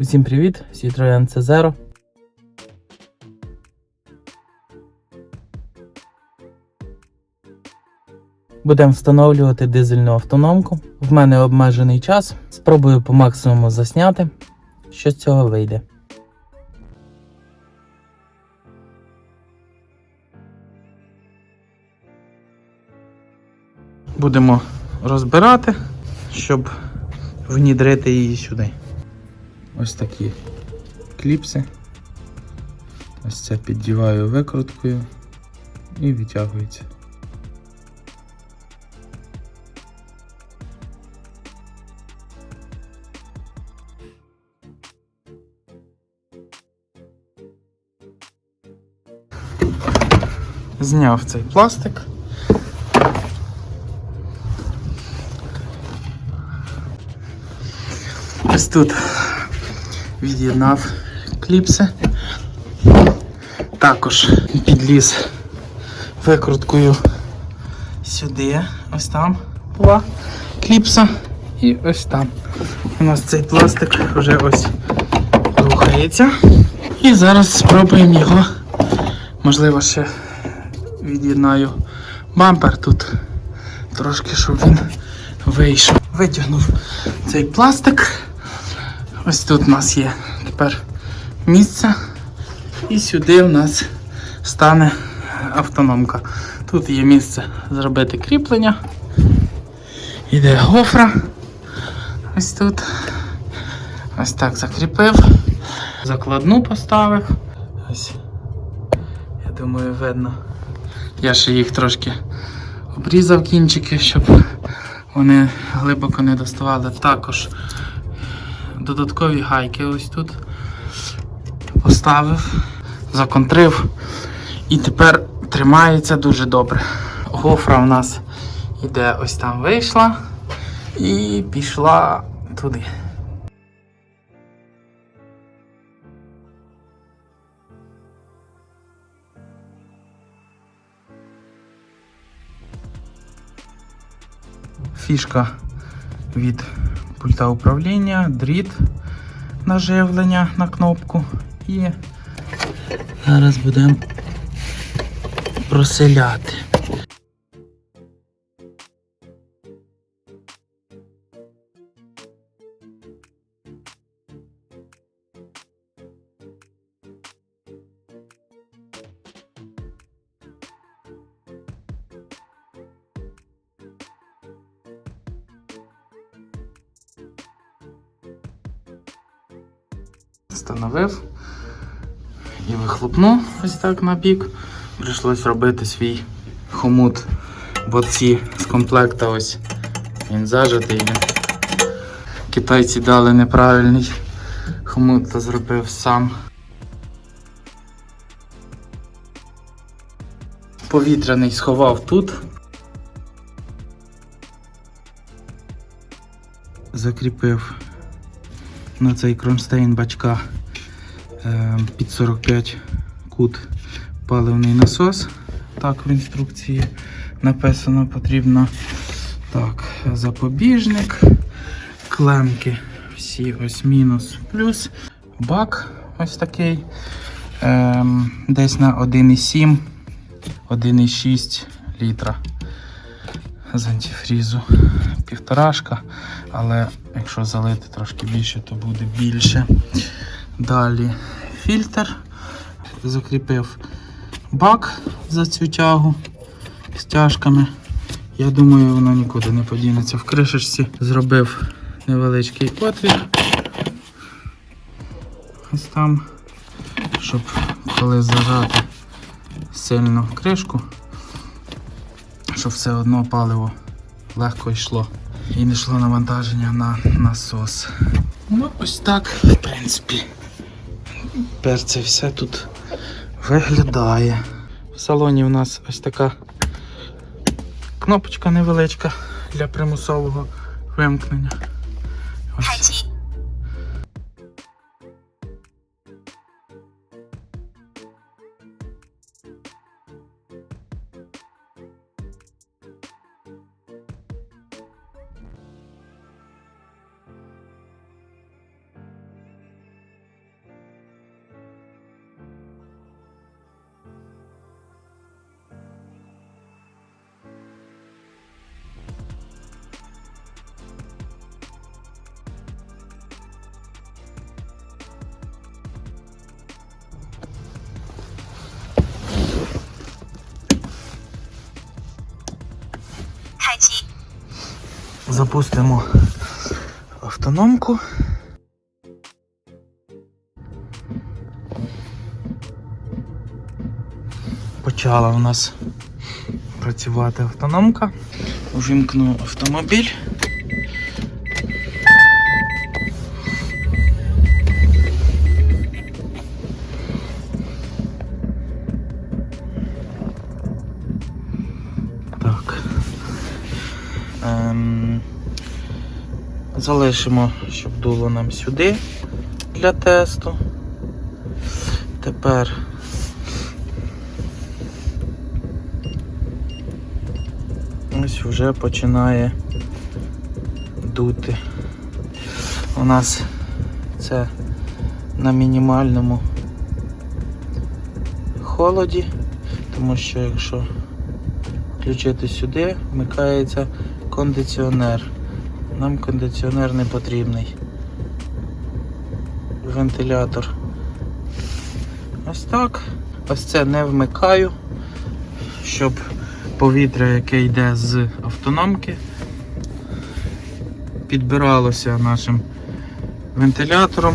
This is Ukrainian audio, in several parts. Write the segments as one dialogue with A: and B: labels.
A: Усім привіт, Citroen C0. Будемо встановлювати дизельну автономку. В мене обмежений час. Спробую по максимуму засняти. Що з цього вийде. Будемо розбирати, щоб внідрити її сюди. Ось такі кліпси. Ось це піддіваю викруткою і витягується. Зняв цей пластик. Ось тут від'єднав кліпси. Також підліз викруткою сюди, ось там була кліпса. І ось там. У нас цей пластик вже ось рухається. І зараз спробуємо його, можливо, ще від'єднаю бампер тут трошки, щоб він вийшов. Витягнув цей пластик. Ось тут у нас є тепер місце. І сюди у нас стане автономка. Тут є місце зробити кріплення. Іде гофра. Ось тут. Ось так закріпив. Закладну поставив. Ось. Я думаю, видно. Я ще їх трошки обрізав кінчики, щоб вони глибоко не доставали. Також додаткові гайки ось тут поставив, законтрив і тепер тримається дуже добре. Гофра у нас іде ось там вийшла і пішла туди. Фішка від пульта управління, дріт наживлення на кнопку і зараз будемо проселяти. Встановив і вихлопнув ось так на бік. Прийшлось робити свій хомут, бо ці з комплекта ось він зажитий. Він. Китайці дали неправильний хомут, то зробив сам. Повітряний сховав тут. Закріпив на цей кронштейн бачка е, під 45 кут паливний насос. Так, в інструкції написано потрібно так, запобіжник, клемки всі ось мінус плюс. Бак ось такий. Е, десь на 1,7, 1,6 літра з антифрізу. Півторашка, але якщо залити трошки більше, то буде більше. Далі фільтр. Закріпив бак за цю тягу стяжками. Я думаю, воно нікуди не подінеться. В кришечці зробив невеличкий отвір. Ось там, щоб коли зажати сильно кришку, щоб все одно паливо легко йшло і не йшло навантаження на насос. Ну, ось так, в принципі. Тепер це все тут виглядає. В салоні у нас ось така кнопочка невеличка для примусового вимкнення. Ось. Запустимо автономку. Почала у нас працювати автономка. Вимкну автомобіль. Залишимо, щоб дуло нам сюди для тесту. Тепер ось вже починає дути. У нас це на мінімальному холоді, тому що якщо включити сюди, вмикається кондиціонер. Нам кондиціонер не потрібний. Вентилятор. Ось так. Ось це не вмикаю, щоб повітря, яке йде з автономки, підбиралося нашим вентилятором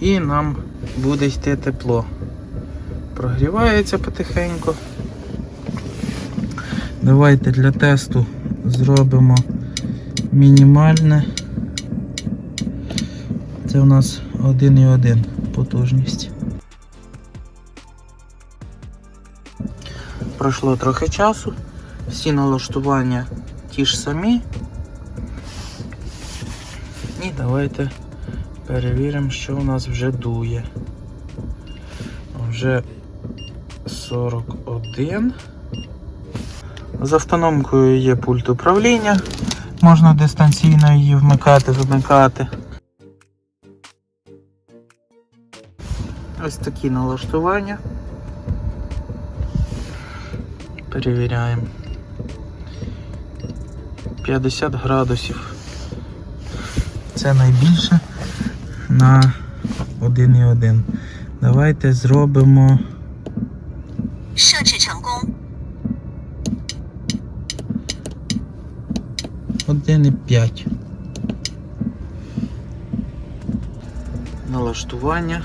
A: і нам буде йти тепло. Прогрівається потихеньку. Давайте для тесту зробимо мінімальне. Це у нас 1,1 потужність. Пройшло трохи часу, всі налаштування ті ж самі. І давайте перевіримо, що у нас вже дує. Вже 41. З автономкою є пульт управління. Можна дистанційно її вмикати, вимикати. Ось такі налаштування. Перевіряємо. 50 градусів. Це найбільше на 1,1. Давайте зробимо 1,5. Налаштування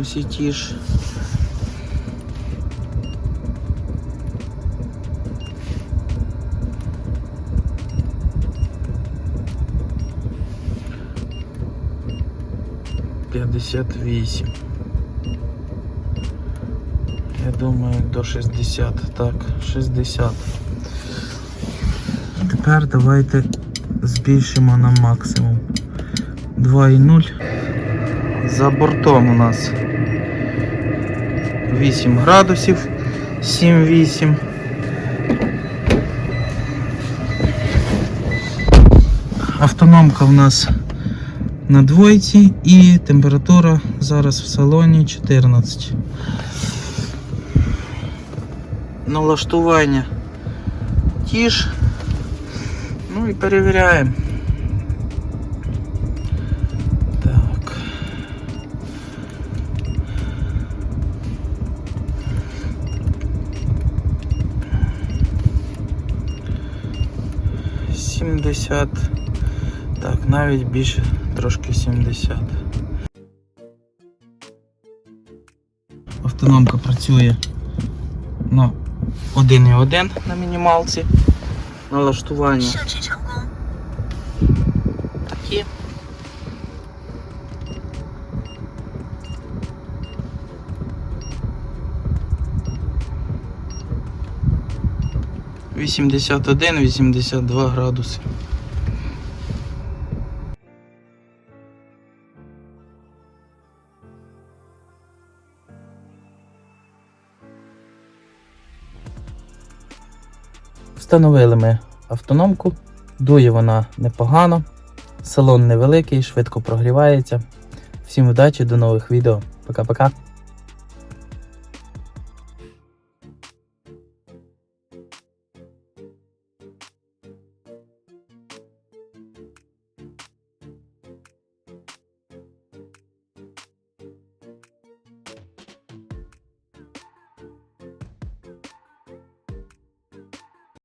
A: усі ті ж. П'ятдесят вісім. Я думаю, до 60. Так, 60. Тепер давайте збільшимо на максимум. 2,0. За бортом у нас 8 градусів, 7-8. Автономка в нас на двойці і температура зараз в салоні 14. Налаштування ті. Ну і перевіряємо. Так. Сімдесят. Так, навіть більше трошки 70. Автономка працює на 1,1 на мінімалці. налаштування. Такі. Вісімдесят один, вісімдесят два градуси. Встановили ми автономку. Дує вона непогано. Салон невеликий, швидко прогрівається. Всім удачі, до нових відео. Пока-пока.